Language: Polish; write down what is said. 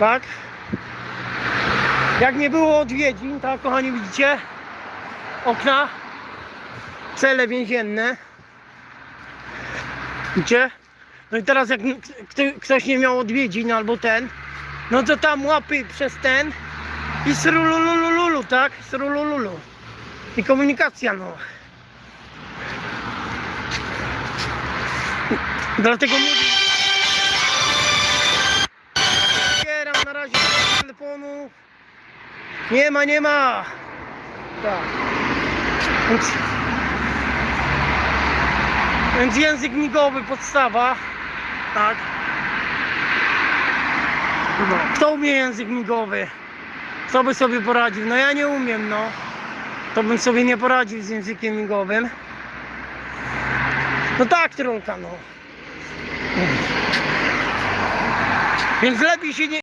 Tak? Jak nie było odwiedzin, tak kochani widzicie? Okna, cele więzienne. Widzicie? No i teraz jak kto- ktoś nie miał odwiedzin albo ten, no to tam łapy przez ten i srululululu, tak? Srulululu. I komunikacja, no. Dlatego mówię. Razie telefonu. Nie ma, nie ma. Tak. Więc, język migowy podstawa. Tak. No. Kto umie język migowy? Kto by sobie poradził? No ja nie umiem, no. To bym sobie nie poradził z językiem migowym. No tak, trolka, no. Więc lepiej się nie...